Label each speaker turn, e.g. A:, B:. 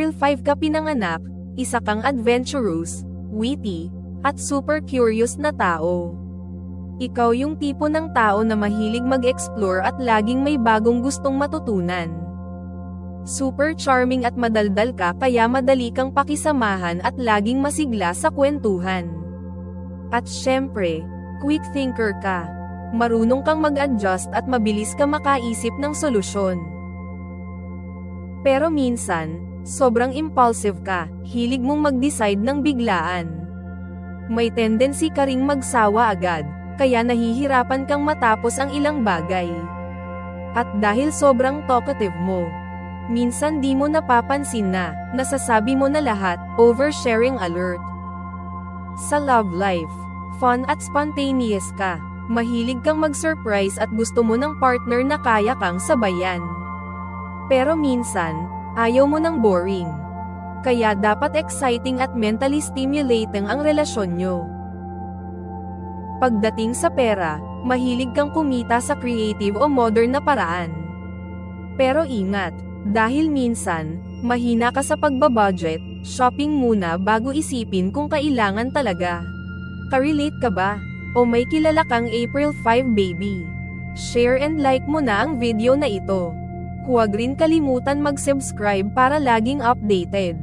A: April 5 ka pinanganak, isa kang adventurous, witty, at super curious na tao. Ikaw yung tipo ng tao na mahilig mag-explore at laging may bagong gustong matutunan. Super charming at madaldal ka kaya madali kang pakisamahan at laging masigla sa kwentuhan. At syempre, quick thinker ka. Marunong kang mag-adjust at mabilis ka makaisip ng solusyon. Pero minsan, sobrang impulsive ka, hilig mong mag-decide ng biglaan. May tendency ka ring magsawa agad, kaya nahihirapan kang matapos ang ilang bagay. At dahil sobrang talkative mo, minsan di mo napapansin na, nasasabi mo na lahat, oversharing alert. Sa love life, fun at spontaneous ka, mahilig kang mag-surprise at gusto mo ng partner na kaya kang sabayan. Pero minsan, ayaw mo ng boring. Kaya dapat exciting at mentally stimulating ang relasyon nyo. Pagdating sa pera, mahilig kang kumita sa creative o modern na paraan. Pero ingat, dahil minsan, mahina ka sa pagbabudget, shopping muna bago isipin kung kailangan talaga. Ka-relate ka ba? O may kilala kang April 5 baby? Share and like mo na ang video na ito. Huwag rin kalimutan mag-subscribe para laging updated.